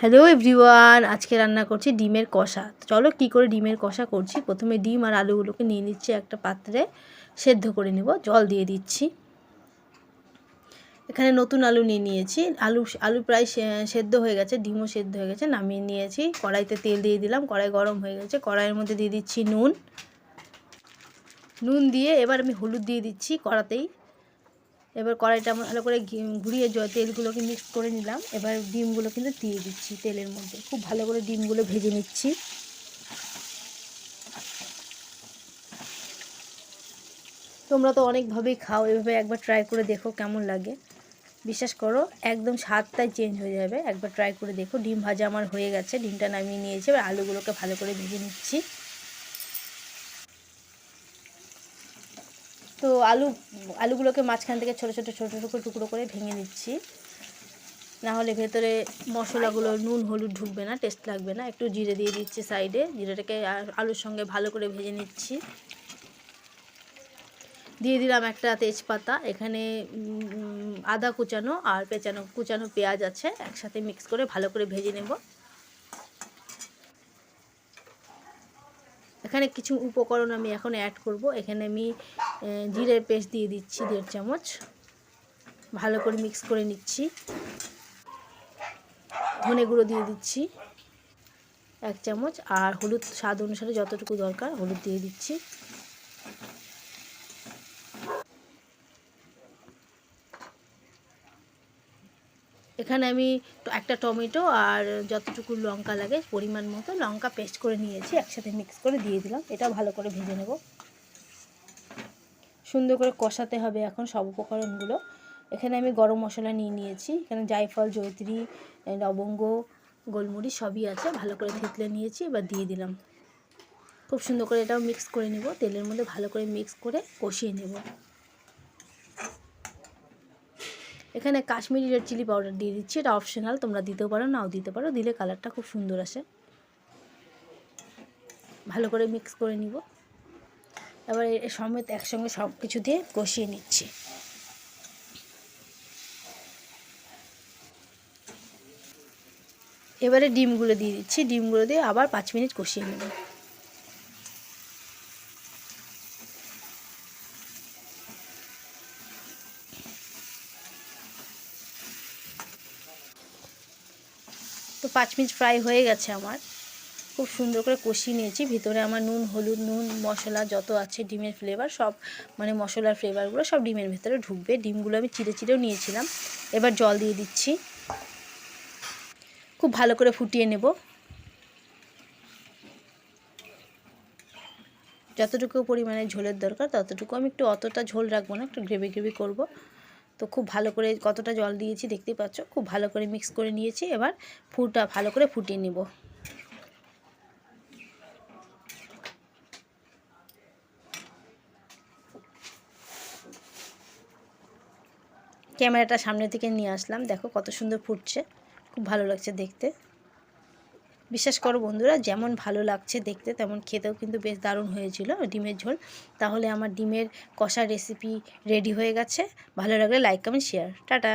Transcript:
Hello everyone আজকে রান্না করছি ডিমের কষা। চলো কি করে ডিমের কষা করছি? প্রথমে ডিম আর আলুগুলোকে নিয়ে নিচ্ছি একটা পাত্রে, সেদ্ধ করে নেব, জল দিয়ে দিচ্ছি। এখানে নতুন আলু নিয়ে নিয়েছি। আলু আলু প্রায় সেদ্ধ হয়ে গেছে, ডিমও সেদ্ধ হয়ে গেছে, নামিয়ে নিয়েছি। কড়াইতে তেল দিয়ে দিলাম, কড়াই গরম হয়ে গেছে। কড়াইয়ের মধ্যে দিয়ে দিচ্ছি নুন। নুন দিয়ে এবার আমি হলুদ দিয়ে দিচ্ছি কড়াতেই। এবার কড়াইটা ভালো করে ঘুরিয়ে জ- তেলগুলোকে মিক্স করে নিলাম। এবার ডিমগুলো কিন্তু দিয়ে দিচ্ছি তেলের মধ্যে। খুব ভালো করে ডিমগুলো ভেজে নিচ্ছি। তোমরা তো অনেকভাবেই খাও, এভাবে একবার ট্রাই করে দেখো কেমন লাগে। বিশ্বাস করো, একদম স্বাদটাই চেঞ্জ হয়ে যাবে। একবার ট্রাই করে দেখো, ডিম ভাজা আমার হয়ে গেছে, ডিমটা নামিয়ে নিয়েছি। এবার আলুগুলোকে ভালো করে ভেজে নিচ্ছি। তো আলু, আলুগুলোকে মাঝখান থেকে ছোটো ছোটো ছোটো ছোটো টুকরো করে ভেঙে নিচ্ছি না হলে ভেতরে মশলাগুলো নুন, হলুদ ঢুকবে না টেস্ট লাগবে না। একটু জিরে দিয়ে দিচ্ছি সাইডে। জিরেটাকে আলুর সঙ্গে ভালো করে ভেজে নিচ্ছি। দিয়ে দিলাম একটা তেজপাতা। এখানে আদা কুচানো আর পেঁচানো, কুচানো পেঁয়াজ আছে। একসাথে মিক্স করে ভালো করে ভেজে নেব। এখানে কিছু উপকরণ আমি এখন অ্যাড করব। এখানে আমি জিরের পেস্ট দিয়ে দিচ্ছি দেড় চামচ। ভালো করে মিক্স করে নিচ্ছি। ধনে গুঁড়ো দিয়ে দিচ্ছি এক চামচ। আর হলুদ স্বাদ অনুসারে যতটুকু দরকার হলুদ দিয়ে দিচ্ছি। এখানে আমি একটা টমেটো আর যতটুকু লঙ্কা লাগে পরিমাণ মতো লঙ্কা পেস্ট করে নিয়েছি, একসাথে মিক্স করে দিয়ে দিলাম। এটা ভালো করে ভেজে নেব। সুন্দর করে কষাতে হবে এখন সব উপকরণগুলো। এখানে আমি গরম মশলা নিয়ে নিয়েছি। এখানে জায়ফল জয়ত্রী এ, লবঙ্গ গোলমরিচ সবই আছে। ভালো করে থেতলে নিয়েছি এবার দিয়ে দিলাম। খুব সুন্দর করে এটাও মিক্স করে নেব। তেলের মধ্যে ভালো করে মিক্স করে কষিয়ে নেব। এখানে কাশ্মীরি রেড চিলি পাউডার দিয়ে দিচ্ছি। এটা অপশনাল তোমরা দিতেও পারো নাও দিতে পারো। দিলে কালারটা খুব সুন্দর আসে। ভালো করে মিক্স করে নিব। এবার সমেত একসঙ্গে সব কিছু দিয়ে কষিয়ে নিচ্ছি। এবারে ডিমগুলো দিয়ে দিচ্ছি। ডিমগুলো দিয়ে আবার পাঁচ মিনিট কষিয়ে নেব। তো পাঁচ মিনিট ফ্রাই হয়ে গেছে আমার। খুব সুন্দর করে কষিয়ে নিয়েছি। ভিতরে আমার নুন, হলুদ নুন, মশলা যত আছে, ডিমের ফ্লেভার সব মানে মশলার ফ্লেভারগুলো সব ডিমের ভেতরে ঢুকবে। ডিমগুলো আমি চিড়ে চিড়েও নিয়েছিলাম। এবার জল দিয়ে দিচ্ছি। খুব ভালো করে ফুটিয়ে নেব। যতটুকু পরিমাণে ঝোলের দরকার, ততটুকু আমি একটু অতটা ঝোল রাখব না, একটু গ্রেভি গ্রেভি করব। তো খুব ভালো করে কতটা জল দিয়েছি দেখতেই পাচ্ছ? খুব ভালো করে মিক্স করে নিয়েছি। এবার ফুটা ভালো করে ফুটিয়ে নেব। ক্যামেরাটা সামনে থেকে নিয়ে আসলাম। দেখো কত সুন্দর ফুটছে। খুব ভালো লাগছে দেখতে। বিশ্বাস করো বন্ধুরা, যেমন ভালো লাগছে দেখতে, তেমন খেতেও কিন্তু বেশ দারুণ হয়েছিল ডিমের ঝোল। তাহলে আমার ডিমের কষা রেসিপি রেডি হয়ে গেছে। ভালো লাগলে লাইক কমেন্ট শেয়ার টাটা!